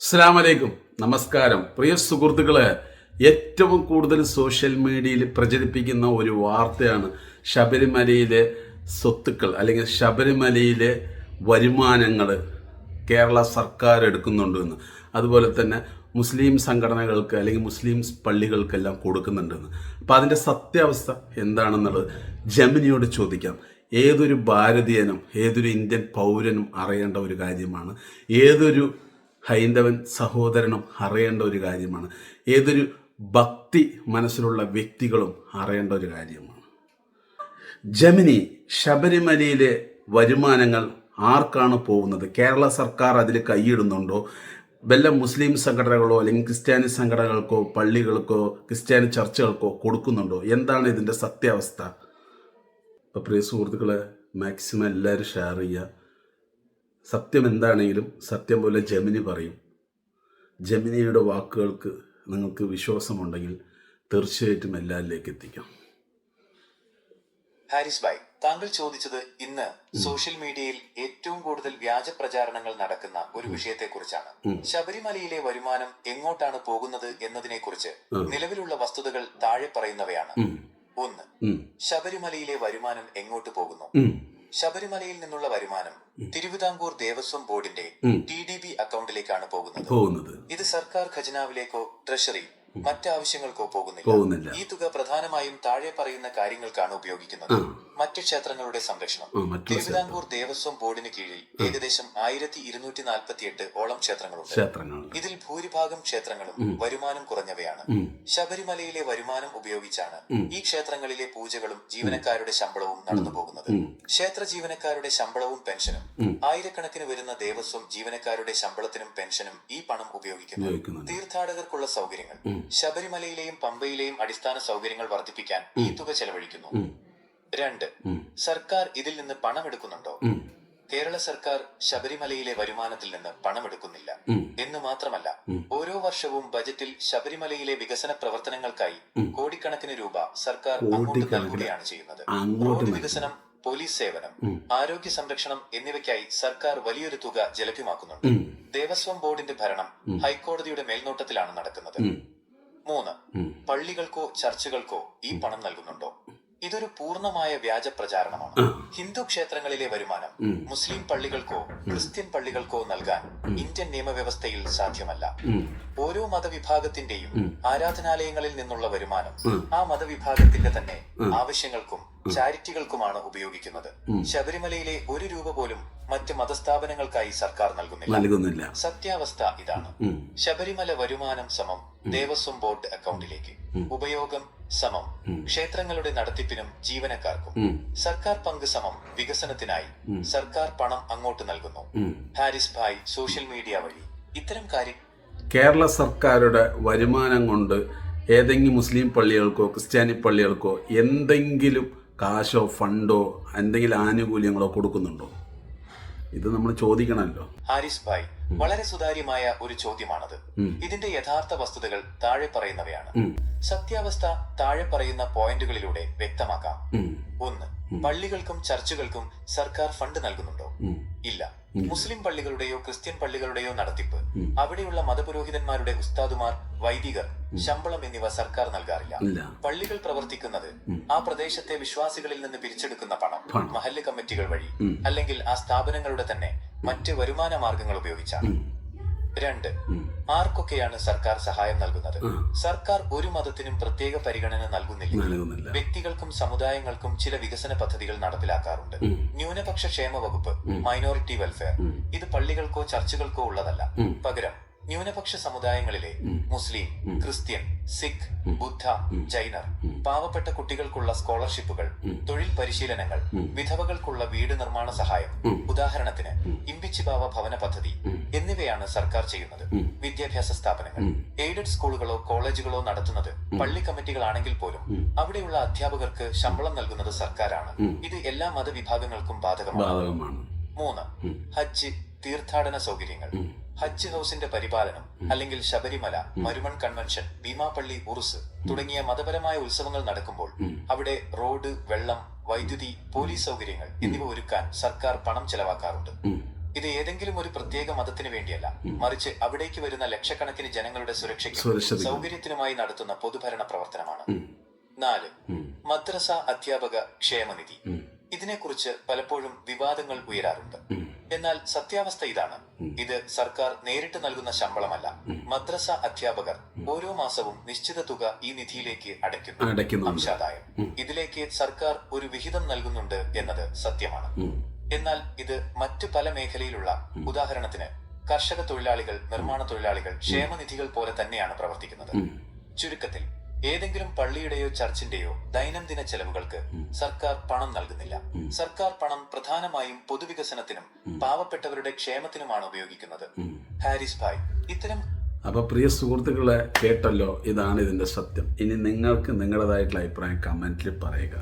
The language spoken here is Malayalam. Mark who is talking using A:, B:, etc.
A: അസ്സാം വലൈക്കും നമസ്കാരം. പ്രിയ സുഹൃത്തുക്കളെ ഏറ്റവും കൂടുതൽ സോഷ്യൽ മീഡിയയിൽ പ്രചരിപ്പിക്കുന്ന ഒരു വാർത്തയാണ് ശബരിമലയിലെ സ്വത്തുക്കൾ അല്ലെങ്കിൽ ശബരിമലയിലെ വരുമാനങ്ങൾ കേരള സർക്കാർ എടുക്കുന്നുണ്ട് എന്ന്. അതുപോലെ തന്നെ മുസ്ലിം സംഘടനകൾക്ക് അല്ലെങ്കിൽ മുസ്ലിം പള്ളികൾക്കെല്ലാം കൊടുക്കുന്നുണ്ടെന്ന് അപ്പോൾ അതിന്റെ സത്യാവസ്ഥ എന്താണെന്നുള്ളത് ജമിനിയോട് ചോദിക്കാം. ഏതൊരു ഭാരതീയനും ഏതൊരു ഇന്ത്യൻ പൗരനും അറിയേണ്ട ഒരു കാര്യമാണ്. ഏതൊരു ഹൈന്ദവൻ സഹോദരനും അറിയേണ്ട ഒരു കാര്യമാണ്. ഏതൊരു ഭക്തി മനസ്സിലുള്ള വ്യക്തികളും അറിയേണ്ട ഒരു കാര്യമാണ്. ജമിനി ശബരിമലയിലെ വരുമാനങ്ങൾ ആർക്കാണ് പോകുന്നത്? കേരള സർക്കാർ അതിൽ കൈയിടുന്നുണ്ടോ? വല്ല മുസ്ലിം സംഘടനകളോ അല്ലെങ്കിൽ ക്രിസ്ത്യാനി സംഘടനകൾക്കോ പള്ളികൾക്കോ ക്രിസ്ത്യാനി ചർച്ചകൾക്കോ കൊടുക്കുന്നുണ്ടോ? എന്താണ് ഇതിന്റെ സത്യാവസ്ഥ? അപ്പോൾ പ്രിയ സുഹൃത്തുക്കളെ മാക്സിമം എല്ലാവരും ഷെയർ ചെയ്യുക. സത്യം എന്താണെങ്കിലും സത്യം പോലെ ജമിനി പറയും. ജമിനിയുടെ വാക്കുകൾക്ക് നിങ്ങൾക്ക് വിശ്വാസമുണ്ടെങ്കിൽ തീർച്ചയായിട്ടും എല്ലാവരിലേക്ക് എത്തിക്കാം.
B: ഹാരിസ് ഭായ് താങ്കൾ ചോദിച്ചത് ഇന്ന് സോഷ്യൽ മീഡിയയിൽ ഏറ്റവും കൂടുതൽ വ്യാജ പ്രചാരണങ്ങൾ നടക്കുന്ന ഒരു വിഷയത്തെക്കുറിച്ചാണ്. ശബരിമലയിലെ വരുമാനം എങ്ങോട്ടാണ് പോകുന്നത് എന്നതിനെക്കുറിച്ച് നിലവിലുള്ള വസ്തുതകൾ താഴെ പറയുന്നവയാണ്. ഒന്ന് ശബരിമലയിലെ വരുമാനം എങ്ങോട്ട് പോകുന്നു? ശബരിമലയിൽ നിന്നുള്ള വരുമാനം തിരുവിതാംകൂർ ദേവസ്വം ബോർഡിന്റെ. ടി ഡി ബി അക്കൗണ്ടിലേക്കാണ് പോകുന്നത്. ഇത് സർക്കാർ ഖജനാവിലേക്കോ ട്രഷറി മറ്റാവശ്യങ്ങൾക്കോ പോകുന്നില്ല.
A: പോകുന്നില്ല.
B: ഈ തുക പ്രധാനമായും താഴെ പറയുന്ന കാര്യങ്ങൾക്കാണ് ഉപയോഗിക്കുന്നത്. മറ്റു ക്ഷേത്രങ്ങളുടെ സംരക്ഷണം. തിരുവിതാംകൂർ ദേവസ്വം ബോർഡിന് കീഴിൽ ഏകദേശം ആയിരത്തി ഇരുന്നൂറ്റി നാൽപ്പത്തി എട്ട് ഓളം ക്ഷേത്രങ്ങളുണ്ട്. ഇതിൽ ഭൂരിഭാഗം ക്ഷേത്രങ്ങളും വരുമാനം കുറഞ്ഞവയാണ്. ശബരിമലയിലെ വരുമാനം ഉപയോഗിച്ചാണ് ഈ ക്ഷേത്രങ്ങളിലെ പൂജകളും ജീവനക്കാരുടെ ശമ്പളവും നടന്നു പോകുന്നത്. ക്ഷേത്ര ജീവനക്കാരുടെ ശമ്പളവും പെൻഷനും ആയിരക്കണക്കിന് വരുന്ന ദേവസ്വം ജീവനക്കാരുടെ ശമ്പളത്തിനും പെൻഷനും ഈ പണം ഉപയോഗിക്കുന്നു. തീർത്ഥാടകർക്കുള്ള സൗകര്യങ്ങൾ. ശബരിമലയിലെയും പമ്പയിലെയും അടിസ്ഥാന സൗകര്യങ്ങൾ വർദ്ധിപ്പിക്കാൻ ഈ തുക ചെലവഴിക്കുന്നു. രണ്ട് സർക്കാർ ഇതിൽ നിന്ന് പണമെടുക്കുന്നുണ്ടോ കേരള സർക്കാർ ശബരിമലയിലെ വരുമാനത്തിൽ നിന്ന് പണമെടുക്കുന്നില്ല. എന്ന് മാത്രമല്ല ഓരോ വർഷവും ബജറ്റിൽ ശബരിമലയിലെ വികസന പ്രവർത്തനങ്ങൾക്കായി കോടിക്കണക്കിന് രൂപ സർക്കാർ അങ്ങോട്ട് നൽകുകയാണ് ചെയ്യുന്നത്. റോഡ് വികസനം പോലീസ് സേവനം ആരോഗ്യ സംരക്ഷണം എന്നിവയ്ക്കായി സർക്കാർ വലിയൊരു തുക ജലഭ്യമാക്കുന്നുണ്ട്. ദേവസ്വം ബോർഡിന്റെ ഭരണം ഹൈക്കോടതിയുടെ മേൽനോട്ടത്തിലാണ് നടക്കുന്നത്. മൂന്ന്. പള്ളികൾക്കോ ചർച്ചുകൾക്കോ ഈ പണം നൽകുന്നുണ്ടോ? ഇതൊരു പൂർണമായ വ്യാജ പ്രചാരണമാണ് ഹിന്ദു ക്ഷേത്രങ്ങളിലെ വരുമാനം മുസ്ലിം പള്ളികൾക്കോ ക്രിസ്ത്യൻ പള്ളികൾക്കോ നൽകാൻ ഇന്ത്യൻ നിയമവ്യവസ്ഥയിൽ സാധ്യമല്ല. ഓരോ മതവിഭാഗത്തിന്റെയും ആരാധനാലയങ്ങളിൽ നിന്നുള്ള വരുമാനം ആ മതവിഭാഗത്തിന്റെ തന്നെ ആവശ്യങ്ങൾക്കും ചാരിറ്റികൾക്കുമാണ് ഉപയോഗിക്കുന്നത്. ശബരിമലയിലെ ഒരു രൂപ പോലും മറ്റ് മതസ്ഥാപനങ്ങൾക്കായി സർക്കാർ നൽകുന്നില്ല. സത്യാവസ്ഥ ഇതാണ്. ശബരിമല വരുമാനം സമം ദേവസ്വം ബോർഡ് അക്കൗണ്ടിലേക്ക്. ഉപയോഗം സമം ക്ഷേത്രങ്ങളുടെ നടത്തിപ്പിനും ജീവനക്കാർക്കും. സർക്കാർ പങ്ക് സമം വികസനത്തിനായി. സർക്കാർ പണം അങ്ങോട്ട് നൽകുന്നു. ഹാരിസ് ഭായ് സോഷ്യൽ മീഡിയ വഴി. ഇത്തരം കാര്യം
A: കേരള സർക്കാരുടെ വരുമാനം കൊണ്ട് ഏതെങ്കിലും മുസ്ലിം പള്ളികൾക്കോ ക്രിസ്ത്യാനി പള്ളികൾക്കോ എന്തെങ്കിലും കാശോ ഫണ്ടോ എന്തെങ്കിലും ആനുകൂല്യങ്ങളോ കൊടുക്കുന്നുണ്ടോ? ഇത് നമ്മൾ ചോദിക്കണമല്ലോ.
B: ഹാരിസ് ഭായ്. വളരെ സുതാര്യമായ ഒരു ചോദ്യമാണത്. ഇതിന്റെ യഥാർത്ഥ വസ്തുതകൾ താഴെ പറയുന്നവയാണ്. സത്യാവസ്ഥ താഴെ പറയുന്ന പോയിന്റുകളിലൂടെ വ്യക്തമാക്കാം. ഒന്ന് പള്ളികൾക്കും ചർച്ചുകൾക്കും സർക്കാർ ഫണ്ട് നൽകുന്നുണ്ടോ? ഇല്ല. മുസ്ലിം പള്ളികളുടെയോ ക്രിസ്ത്യൻ പള്ളികളുടെയോ നടത്തിപ്പ്. അവിടെയുള്ള മതപുരോഹിതന്മാരുടെ ഉസ്താദുമാർ വൈദികർ ശമ്പളം എന്നിവ സർക്കാർ നൽകാറില്ല. പള്ളികൾ പ്രവർത്തിക്കുന്നത് ആ പ്രദേശത്തെ വിശ്വാസികളിൽ നിന്ന് പിരിച്ചെടുക്കുന്ന പണം. മഹല്ല് കമ്മിറ്റികൾ വഴി അല്ലെങ്കിൽ ആ സ്ഥാപനങ്ങളുടെ തന്നെ മറ്റ് വരുമാന മാർഗങ്ങൾ ഉപയോഗിച്ചാണ് രണ്ട് ആർക്കൊക്കെയാണ് സർക്കാർ സഹായം നൽകുന്നത്? സർക്കാർ ഒരു മതത്തിനും പ്രത്യേക പരിഗണന നൽകുന്നില്ല. വ്യക്തികൾക്കും സമുദായങ്ങൾക്കും ചില വികസന പദ്ധതികൾ നടപ്പിലാക്കാറുണ്ട്. ന്യൂനപക്ഷ ക്ഷേമ വകുപ്പ് മൈനോറിറ്റി വെൽഫെയർ ഇത് പള്ളികൾക്കോ ചർച്ചുകൾക്കോ ഉള്ളതല്ല. പകരം ന്യൂനപക്ഷ സമുദായങ്ങളിലെ മുസ്ലിം ക്രിസ്ത്യൻ സിഖ് ബുദ്ധ ജൈനർ പാവപ്പെട്ട കുട്ടികൾക്കുള്ള സ്കോളർഷിപ്പുകൾ തൊഴിൽ പരിശീലനങ്ങൾ വിധവകൾക്കുള്ള വീട് നിർമ്മാണ സഹായം ഉദാഹരണത്തിന് ഇമ്പിച്ചിബാവ ഭവന പദ്ധതി എന്നിവയാണ് സർക്കാർ ചെയ്യുന്നത്. വിദ്യാഭ്യാസ സ്ഥാപനങ്ങൾ എയ്ഡഡ് സ്കൂളുകളോ കോളേജുകളോ നടത്തുന്നത് പള്ളി കമ്മിറ്റികളാണെങ്കിൽ പോലും അവിടെയുള്ള അധ്യാപകർക്ക് ശമ്പളം നൽകുന്നത് സർക്കാരാണ്. ഇത് എല്ലാ മതവിഭാഗങ്ങൾക്കും ബാധകമാണ്.
A: ബാധകമാണ്.
B: മൂന്ന് ഹജ്ജ് തീർത്ഥാടന സൗകര്യങ്ങൾ. ഹജ്ജ് ഹൗസിന്റെ പരിപാലനം അല്ലെങ്കിൽ ശബരിമല മരുമൺ കൺവെൻഷൻ ഭീമാപള്ളി ഉറുസ് തുടങ്ങിയ മതപരമായ ഉത്സവങ്ങൾ നടക്കുമ്പോൾ അവിടെ റോഡ് വെള്ളം വൈദ്യുതി പോലീസ് സൗകര്യങ്ങൾ എന്നിവ ഒരുക്കാൻ സർക്കാർ പണം ചെലവാക്കാറുണ്ട്. ഇത് ഏതെങ്കിലും ഒരു പ്രത്യേക മതത്തിന് വേണ്ടിയല്ല. മറിച്ച് അവിടേക്ക് വരുന്ന ലക്ഷക്കണക്കിന് ജനങ്ങളുടെ സുരക്ഷയ്ക്കും. സൗകര്യത്തിനുമായി നടത്തുന്ന പൊതുഭരണ പ്രവർത്തനമാണ്. നാല് മദ്രസ അധ്യാപക ക്ഷേമനിധി. ഇതിനെക്കുറിച്ച് പലപ്പോഴും വിവാദങ്ങൾ ഉയരാറുണ്ട്. എന്നാൽ സത്യാവസ്ഥ ഇതാണ്. ഇത് സർക്കാർ നേരിട്ട് നൽകുന്ന ശമ്പളമല്ല. മദ്രസ അധ്യാപകർ ഓരോ മാസവും നിശ്ചിത തുക ഈ നിധിയിലേക്ക് അടയ്ക്കുന്നു. അംശാദായം. ഇതിലേക്ക് സർക്കാർ ഒരു വിഹിതം നൽകുന്നുണ്ട് എന്നത് സത്യമാണ്. എന്നാൽ ഇത് മറ്റു പല മേഖലയിലുള്ള ഉദാഹരണത്തിന് കർഷക തൊഴിലാളികൾ നിർമ്മാണ തൊഴിലാളികൾ ക്ഷേമനിധികൾ പോലെ തന്നെയാണ് പ്രവർത്തിക്കുന്നത്. ചുരുക്കത്തിൽ ഏതെങ്കിലും പള്ളിയുടെയോ ചർച്ചിന്റെയോ ദൈനംദിന ചെലവുകൾക്ക് സർക്കാർ പണം നൽകുന്നില്ല. സർക്കാർ പണം പ്രധാനമായും പൊതുവികസനത്തിനും പാവപ്പെട്ടവരുടെ ക്ഷേമത്തിനുമാണ് ഉപയോഗിക്കുന്നത്. ഹാരിസ് ഭായ് ഇത്തരം
A: അപ്പോൾ പ്രിയ സുഹൃത്തുക്കളെ കേട്ടല്ലോ ഇതാണ് ഇതിന്റെ സത്യം. ഇനി നിങ്ങൾക്ക് നിങ്ങളുടേതായിട്ടുള്ള അഭിപ്രായം കമന്റിൽ പറയുക.